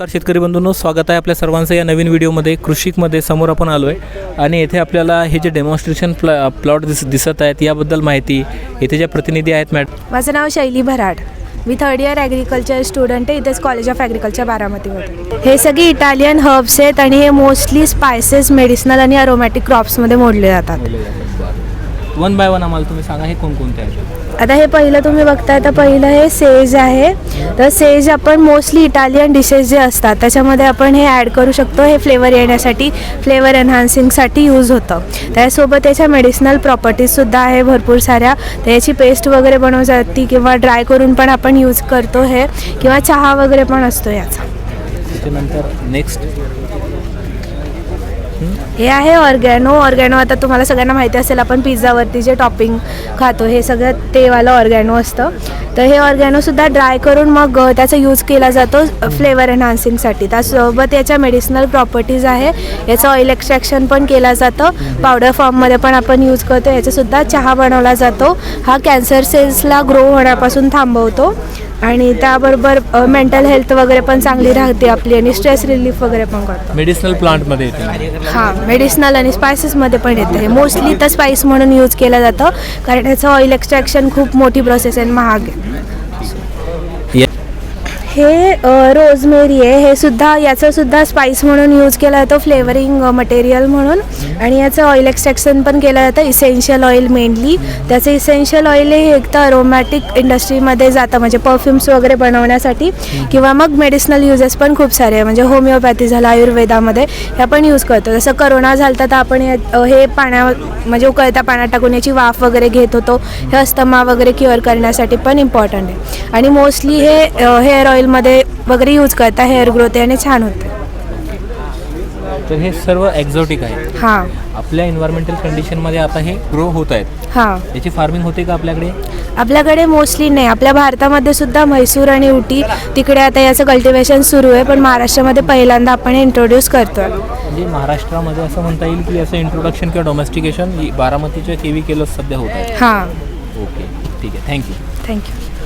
नमस्कार शेतकरी बंधूंनो स्वागत आहे आपल्या सर्वांचं या नवीन व्हिडिओमध्ये. कृषिकमध्ये समोर आपण आलो आहे आणि येथे आपल्याला हे जे डेमॉन्स्ट्रेशन प्लॉ प्लॉट दिस दिसत आहेत याबद्दल माहिती येथे ज्या प्रतिनिधी आहेत मॅडम माझं नाव शैली भराड. मी थर्ड इयर ॲग्रिकल्चर स्टुडंट आहे इथेच कॉलेज ऑफ ॲग्रिकल्चर बारामतीमध्ये. हे सगळे इटालियन हर्ब्स आहेत आणि हे मोस्टली स्पायसेस मेडिसिनल आणि अरोमॅटिक क्रॉप्समध्ये मोडले जातात. वन बाय वन आम्हाला तुम्ही सांगा हे कोणकोणते आहेत? आता हे पहिलं तुम्ही बघताय तर पहिलं हे सेज आहे. तर सेज आपण मोस्टली इटालियन डिशेस जे असतात त्याच्यामध्ये आपण हे ॲड करू शकतो. हे फ्लेवर येण्यासाठी फ्लेवर एन्हान्सिंगसाठी यूज होतं. त्यासोबत याच्या मेडिसिनल प्रॉपर्टीजसुद्धा आहे भरपूर साऱ्या. तर याची पेस्ट वगैरे बनवली जाते किंवा ड्राय करून पण आपण यूज करतो हे. किंवा चहा वगैरे पण असतो याचा. त्याच्यानंतर नेक्स्ट हे आहे ऑर्गॅनो. ऑर्गॅनो आता तुम्हाला सगळ्यांना माहिती असेल आपण पिझ्झावरती जे टॉपिंग खातो हे सगळं तेवालं ऑर्गॅनो असतं. तर हे ऑर्गॅनोसुद्धा ड्राय करून मग त्याचा यूज केला जातो फ्लेवर एन्हान्सिंगसाठी त्यासोबत याच्या मेडिसिनल प्रॉपर्टीज आहे. याचं ऑइल एक्स्ट्रॅक्शन पण केलं जातं. पावडर फॉर्ममध्ये पण आपण यूज करतो. याचासुद्धा चहा बनवला जातो. हा कॅन्सर सेल्सला ग्रो होण्यापासून थांबवतो. आणि त्याबरोबर मेंटल हेल्थ वगैरे पण चांगली राहते आपली आणि स्ट्रेस रिलीफ वगैरे पण करतो मेडिसिनल प्लांटमध्ये येते. हां मेडिसिनल आणि स्पायसेसमध्ये पण येतं. हे मोस्टली तर स्पाइस म्हणून यूज केलं जातं कारण ह्याचं ऑइल एक्स्ट्रॅक्शन खूप मोठी प्रोसेस आहे महाग आहे. हे रोजमेरी आहे. हे सुद्धा याचं सुद्धा स्पाइस म्हणून यूज केला जातो. फ्लेवरिंग मटेरियल म्हणून. आणि याचं ऑइल एक्स्ट्रॅक्शन पण केलं जातं. इसेन्शियल ऑइल मेनली त्याचं इसेन्शियल ऑइल हे एक तर अरोमॅटिक इंडस्ट्रीमध्ये जातं. म्हणजे परफ्युम्स वगैरे बनवण्यासाठी. किंवा मग मेडिसिनल युजेस पण खूप सारे आहे. म्हणजे होमिओपॅथी झालं आयुर्वेदामध्ये. हे पण यूज करतो. जसं करोना झालं तर आपण हे पाण्या म्हणजे उकळता पाण्यात टाकून याची वाफ वगैरे घेत होतो. हे अस्थमा वगैरे क्युअर करण्यासाठी पण इम्पॉर्टंट आहे. आणि मोस्टली हे हेअर ऑइलमध्ये वगैरे यूज करता हेअर ग्रोथ याने छान होते. तर हे सर्व एक्झॉटिक आहे. हां. आपल्या एन्व्हायरमेंटल कंडिशनमध्ये आता हे ग्रो होत आहेत. हां. याची फार्मिंग होते का आपल्याकडे? आपल्याकडे मोस्टली नाही. आपल्या भारतामध्ये सुद्धा म्हैसूर आणि उटी तिकडे आता याचं कल्टिवेशन सुरू आहे पण महाराष्ट्रामध्ये पहिल्यांदा आपण हे इंट्रोड्यूस करतो म्हणजे महाराष्ट्रामध्ये असं म्हणता येईल की याचं इंट्रोडक्शन किंवा डोमेस्टिकेशन बारामतीच्या केवी केलं सध्या होत आहे. हां. ओके ठीक आहे. Thank you thank you